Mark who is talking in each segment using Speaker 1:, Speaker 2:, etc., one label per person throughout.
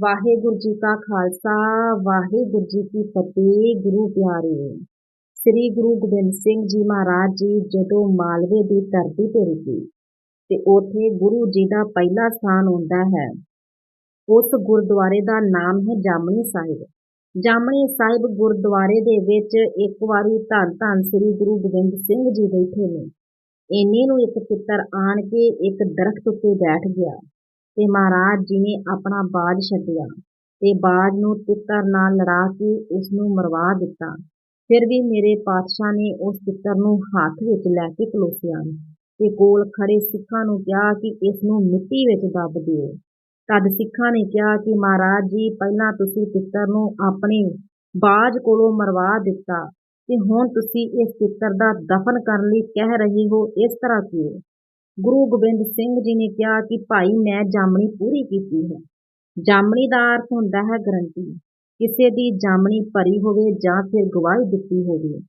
Speaker 1: ਵਾਹਿਗੁਰੂ ਜੀ ਕਾ ਖਾਲਸਾ, ਵਾਹਿਗੁਰੂ ਜੀ ਕੀ ਫਤਿਹ, ਗੁਰੂ ਪਿਆਰੇ। ਸ੍ਰੀ ਗੁਰੂ ਗੋਬਿੰਦ ਸਿੰਘ ਜੀ ਮਹਾਰਾਜ ਜੀ ਜਦੋਂ ਮਾਲਵੇ ਦੀ ਧਰਤੀ ਤੇ ਰੁਕੇ, ਤੇ ਉਥੇ ਗੁਰੂ ਜੀ ਦਾ ਪਹਿਲਾ ਸਥਾਨ ਹੁੰਦਾ ਹੈ। ਉਸ ਗੁਰਦੁਆਰੇ ਦਾ ਨਾਮ ਹੈ ਜਾਮਣੀ ਸਾਹਿਬ। ਜਾਮਣੀ ਸਾਹਿਬ ਗੁਰਦੁਆਰੇ ਦੇ ਵਿੱਚ ਇੱਕ ਵਾਰੀ ਧੰਨ ਧੰਨ ਸ੍ਰੀ ਗੁਰੂ ਗੋਬਿੰਦ ਸਿੰਘ ਜੀ ਬੈਠੇ ਨੇ। ਇੰਨੇ ਨੂੰ ਇੱਕ ਪਿੱਤਰ ਆਣ ਕੇ ਇੱਕ ਦਰਖਤ ਉੱਤੇ ਬੈਠ ਗਿਆ। ਤੇ ਮਹਾਰਾਜ ਜੀ ਨੇ ਆਪਣਾ ਬਾਜ ਛੱਡਿਆ ਤੇ ਬਾਜ ਨੂੰ ਤਿੱਤਰ ਨਾਲ ਲੜਾ ਕੇ ਉਸ ਨੂੰ ਮਰਵਾ ਦਿੱਤਾ। ਫਿਰ ਵੀ ਮੇਰੇ ਪਾਤਸ਼ਾਹ ਨੇ ਉਸ ਤਿੱਤਰ ਨੂੰ ਹੱਥ ਵਿੱਚ ਲੈ ਕੇ ਖਲੋਸਿਆ ਤੇ ਕੋਲ ਖੜੇ ਸਿੱਖਾਂ ਨੂੰ ਕਿਹਾ ਕਿ ਇਸ ਨੂੰ ਮਿੱਟੀ ਵਿੱਚ ਦੱਬ ਦਿਓ। ਤਦ ਸਿੱਖਾਂ ਨੇ ਕਿਹਾ ਕਿ ਮਹਾਰਾਜ ਜੀ, ਪਹਿਲਾਂ ਤੁਸੀਂ ਤਿੱਤਰ ਨੂੰ ਆਪਣੇ ਬਾਜ ਕੋਲੋਂ ਮਰਵਾ ਦਿੱਤਾ ਤੇ ਹੁਣ ਤੁਸੀਂ ਇਸ ਤਿੱਤਰ ਦਾ ਦਫਨ ਕਰਨ ਲਈ ਕਹਿ ਰਹੇ ਹੋ, ਇਸ ਤਰ੍ਹਾਂ ਕਿਉਂ? ਗੁਰੂ ਗੋਬਿੰਦ ਸਿੰਘ ਜੀ ਨੇ ਕਿਹਾ ਕਿ ਭਾਈ, ਮੈਂ ਜਾਮਣੀ ਪੂਰੀ ਕੀਤੀ ਹੈ। ਜਾਮਣੀ ਦਾ ਅਰਥ ਹੁੰਦਾ ਹੈ ਗਰੰਟੀ। ਕਿਸੇ ਦੀ ਜਾਮਣੀ ਭਰੀ ਹੋਵੇ ਜਾਂ ਫਿਰ ਗਵਾਹੀ ਦਿੱਤੀ ਹੋਵੇ।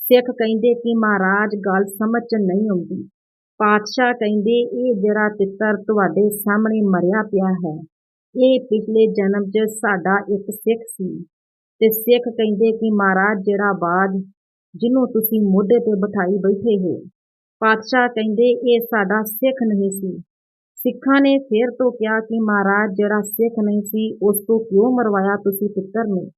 Speaker 1: ਸਿੱਖ ਕਹਿੰਦੇ ਕਿ ਮਹਾਰਾਜ, ਗੱਲ ਸਮਝ ਚ ਨਹੀਂ ਆਉਂਦੀ। ਪਾਤਸ਼ਾਹ ਕਹਿੰਦੇ, ਇਹ ਜਿਹੜਾ ਤਿੱਤਰ ਤੁਹਾਡੇ ਸਾਹਮਣੇ ਮਰਿਆ ਪਿਆ ਹੈ, ਇਹ ਪਿਛਲੇ ਜਨਮ 'ਚ ਸਾਡਾ ਇੱਕ ਸਿੱਖ ਸੀ। ਤੇ ਸਿੱਖ ਕਹਿੰਦੇ ਕਿ ਮਹਾਰਾਜ, ਜਿਹੜਾ ਬਾਜ ਜਿਹਨੂੰ ਤੁਸੀਂ ਮੋਢੇ ਤੇ ਬਿਠਾਈ ਬੈਠੇ ਹੋ ਪਾਤਸ਼ਾਹ ਕਹਿੰਦੇ, ਇਹ ਸਾਡਾ ਸਿੱਖ ਨਹੀਂ ਸੀ। ਸਿੱਖਾਂ ਨੇ ਫੇਰ ਤੋਂ ਕਿਹਾ ਕਿ ਮਹਾਰਾਜ, ਜਿਹੜਾ ਸਿੱਖ ਨਹੀਂ ਸੀ, ਉਸ ਤੋਂ ਕਿਉਂ ਮਰਵਾਇਆ ਤੁਸੀਂ ਪੁੱਤਰ ਨੂੰ?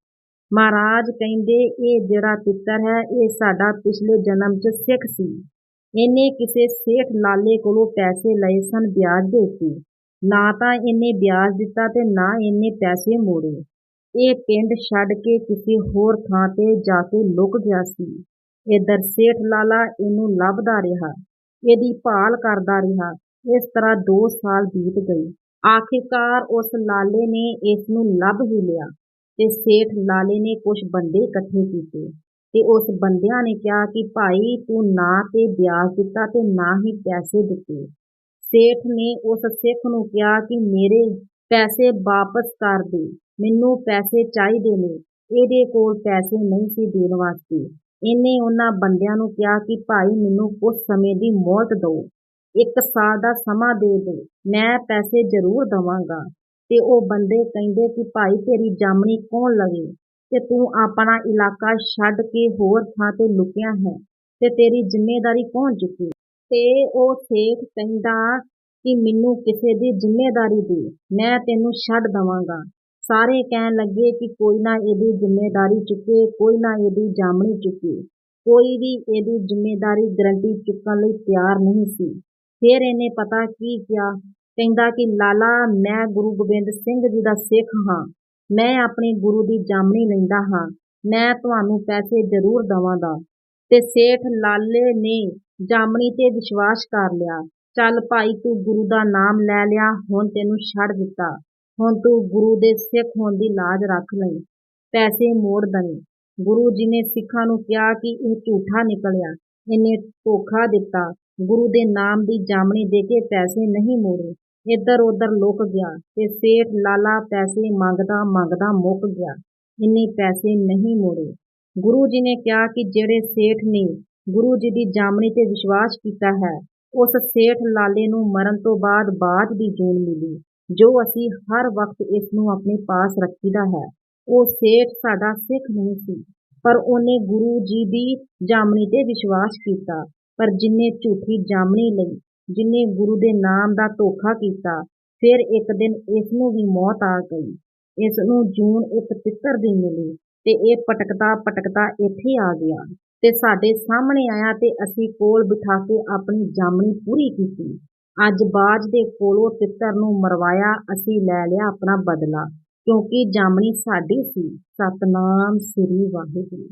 Speaker 1: ਮਹਾਰਾਜ ਕਹਿੰਦੇ, ਇਹ ਜਿਹੜਾ ਪੁੱਤਰ ਹੈ, ਇਹ ਸਾਡਾ ਪਿਛਲੇ ਜਨਮ 'ਚ ਸਿੱਖ ਸੀ। ਇਹਨੇ ਕਿਸੇ ਸੇਠ ਲਾਲੇ ਕੋਲੋਂ ਪੈਸੇ ਲਏ ਸਨ, ਵਿਆਜ ਦੇ ਉੱਤੇ ਨਾ ਤਾਂ ਇਹਨੇ ਵਿਆਜ ਦਿੱਤਾ ਤੇ ਨਾ ਇਹਨੇ ਪੈਸੇ ਮੋੜੇ। ਇਹ ਪਿੰਡ ਛੱਡ ਕੇ ਕਿਸੇ ਹੋਰ ਥਾਂ ਤੇ ਜਾ ਕੇ ਲੁਕ ਗਿਆ ਸੀ। ਇਧਰ ਸੇਠ ਲਾਲਾ ਇਹਨੂੰ ਲੱਭਦਾ ਰਿਹਾ, ਇਹਦੀ ਭਾਲ ਕਰਦਾ ਰਿਹਾ, ਇਸ ਤਰ੍ਹਾਂ 2 ਸਾਲ ਬੀਤ ਗਏ। ਆਖਿਰਕਾਰ ਉਸ ਲਾਲੇ ਨੇ ਇਸ ਨੂੰ ਲੱਭ ਹੀ ਲਿਆ ਤੇ ਸੇਠ ਲਾਲੇ ਨੇ ਕੁਝ ਬੰਦੇ ਇਕੱਠੇ ਕੀਤੇ ਤੇ ਉਸ ਬੰਦਿਆਂ ਨੇ ਕਿਹਾ ਕਿ ਭਾਈ ਤੂੰ ਨਾ ਤੇ ਵਿਆਜ ਦਿੱਤਾ ਤੇ ਨਾ ਹੀ ਪੈਸੇ ਦਿੱਤੇ। ਸੇਠ ਨੇ ਉਸ ਸਿੱਖ ਨੂੰ ਕਿਹਾ ਕਿ ਮੇਰੇ ਪੈਸੇ ਵਾਪਸ ਕਰ ਦੇ, ਮੈਨੂੰ ਪੈਸੇ ਚਾਹੀਦੇ ਨੇ, ਇਹਦੇ ਕੋਲ ਪੈਸੇ ਨਹੀਂ ਸੀ ਦੇਣ ਵਾਸਤੇ। ਇਹਨੇ ਉਹਨਾਂ ਬੰਦਿਆਂ ਨੂੰ ਕਿਹਾ ਕਿ ਭਾਈ ਮੈਨੂੰ ਕੁਝ ਸਮੇਂ ਦੀ ਮੌਤ ਦਿਓ, ਇੱਕ ਸਾਲ ਦਾ ਸਮਾਂ ਦੇ ਦਿਓ, ਮੈਂ ਪੈਸੇ ਜ਼ਰੂਰ ਦਵਾਂਗਾ। ਤੇ ਉਹ ਬੰਦੇ ਕਹਿੰਦੇ ਕਿ ਭਾਈ ਤੇਰੀ ਜਾਮਣੀ ਕੌਣ ਲਵੇ? ਤੇ ਤੂੰ ਆਪਣਾ ਇਲਾਕਾ ਛੱਡ ਕੇ ਹੋਰ ਥਾਂ ਤੇ ਲੁਕਿਆ ਹੈ, ਤੇ ਤੇਰੀ ਜ਼ਿੰਮੇਵਾਰੀ ਕੌਣ ਚੁੱਕੇ? ਤੇ ਉਹ ਸੇਠ ਕਹਿੰਦਾ ਕਿ ਮੈਨੂੰ ਕਿਸੇ ਦੀ ਜ਼ਿੰਮੇਵਾਰੀ ਦੇ, ਮੈਂ ਤੈਨੂੰ ਛੱਡ ਦਵਾਂਗਾ। ਸਾਰੇ ਕਹਿਣ ਲੱਗੇ ਕਿ ਕੋਈ ਨਾ ਇਹਦੀ ਜ਼ਿੰਮੇਦਾਰੀ ਚੁੱਕੇ, ਕੋਈ ਨਾ ਇਹਦੀ ਜਾਮਣੀ ਚੁੱਕੇ। ਕੋਈ ਵੀ ਇਹਦੀ ਜ਼ਿੰਮੇਦਾਰੀ ਗਰੰਟੀ ਚੁੱਕਣ ਲਈ ਤਿਆਰ ਨਹੀਂ ਸੀ। ਫਿਰ ਇਹਨੇ ਪਤਾ ਕੀ ਕਿਹਾ? ਕਹਿੰਦਾ ਕਿ, ਲਾਲਾ, ਮੈਂ ਗੁਰੂ ਗੋਬਿੰਦ ਸਿੰਘ ਜੀ ਦਾ ਸਿੱਖ ਹਾਂ। ਮੈਂ ਆਪਣੇ ਗੁਰੂ ਦੀ ਜਾਮਣੀ ਲੈਂਦਾ ਹਾਂ। ਮੈਂ ਤੁਹਾਨੂੰ ਪੈਸੇ ਜ਼ਰੂਰ ਦਵਾਂਗਾ। ਤੇ ਸੇਠ ਲਾਲੇ ਨੇ ਜਾਮਣੀ ਤੇ ਵਿਸ਼ਵਾਸ ਕਰ ਲਿਆ। ਚੱਲ ਭਾਈ, ਤੂੰ ਗੁਰੂ ਦਾ ਨਾਮ ਲੈ ਲਿਆ। ਹੁਣ ਤੈਨੂੰ ਛੱਡ ਦਿੱਤਾ। ਹੁਣ ਤੂੰ ਗੁਰੂ ਦੇ ਸਿੱਖ ਹੋਣ ਦੀ ਲਾਜ ਰੱਖ ਲਈ, ਪੈਸੇ ਮੋੜ ਦਵੇਂ। ਗੁਰੂ ਜੀ ਨੇ ਸਿੱਖਾਂ ਨੂੰ ਕਿਹਾ ਕਿ ਇਹ ਝੂਠਾ ਨਿਕਲਿਆ, ਇਹਨੇ ਧੋਖਾ ਦਿੱਤਾ। ਗੁਰੂ ਦੇ ਨਾਮ ਦੀ ਜਾਮਣੀ ਦੇ ਕੇ ਪੈਸੇ ਨਹੀਂ ਮੋੜੇ। ਇੱਧਰ ਉੱਧਰ ਲੁਕ ਗਿਆ ਤੇ ਸੇਠ ਲਾਲਾ ਪੈਸੇ ਮੰਗਦਾ ਮੰਗਦਾ ਮੁੱਕ ਗਿਆ, ਇੰਨੇ ਪੈਸੇ ਨਹੀਂ ਮੋੜੇ। ਗੁਰੂ ਜੀ ਨੇ ਕਿਹਾ ਕਿ ਜਿਹੜੇ ਸੇਠ ਨੇ ਗੁਰੂ ਜੀ ਦੀ ਜਾਮਣੀ ਤੇ ਵਿਸ਼ਵਾਸ ਕੀਤਾ ਹੈ, ਉਸ ਸੇਠ ਲਾਲੇ ਨੂੰ ਮਰਨ ਤੋਂ ਬਾਅਦ ਬਾਜ ਦੀ ਜੂਨ ਮਿਲੀ। ਜੋ ਅਸੀਂ ਹਰ ਵਕਤ ਇਸ ਨੂੰ ਆਪਣੇ ਪਾਸ ਰੱਖੀਦਾ ਹੈ, ਉਹ ਸੇਠ ਸਾਡਾ ਸਿੱਖ ਨਹੀਂ ਸੀ, ਪਰ ਉਹਨੇ ਗੁਰੂ ਜੀ ਦੀ ਜਾਮਣੀ ਤੇ ਵਿਸ਼ਵਾਸ ਕੀਤਾ, ਪਰ ਜਿੰਨੇ ਝੂਠੀ ਜਾਮਣੀ ਲਈ, ਜਿਨੇ ਗੁਰੂ ਦੇ ਨਾਮ ਦਾ ਧੋਖਾ ਕੀਤਾ, ਫਿਰ ਇੱਕ ਦਿਨ ਇਸ ਨੂੰ ਵੀ ਮੌਤ ਆ ਗਈ। ਇਸ ਨੂੰ ਜੂਨ ਇੱਕ ਤਿੱਤਰ ਦੀ ਮਿਲੀ ਤੇ ਇਹ ਪਟਕਦਾ ਪਟਕਦਾ ਇੱਥੇ ਆ ਗਿਆ ਤੇ ਸਾਡੇ ਸਾਹਮਣੇ ਆਇਆ ਤੇ ਅਸੀਂ ਕੋਲ ਬਿਠਾ ਕੇ ਆਪਣੀ ਜਾਮਣੀ ਪੂਰੀ ਕੀਤੀ। ਅੱਜ ਬਾਜ ਦੇ ਕੋਲੋਂ ਤਿੱਤਰ ਨੂੰ ਮਰਵਾਇਆ, ਅਸੀਂ ਲੈ ਲਿਆ ਆਪਣਾ ਬਦਲਾ, ਕਿਉਂਕਿ ਜਾਮਣੀ ਸਾਡੀ ਸੀ। ਸਤਨਾਮ ਸ੍ਰੀ ਵਾਹਿਗੁਰੂ।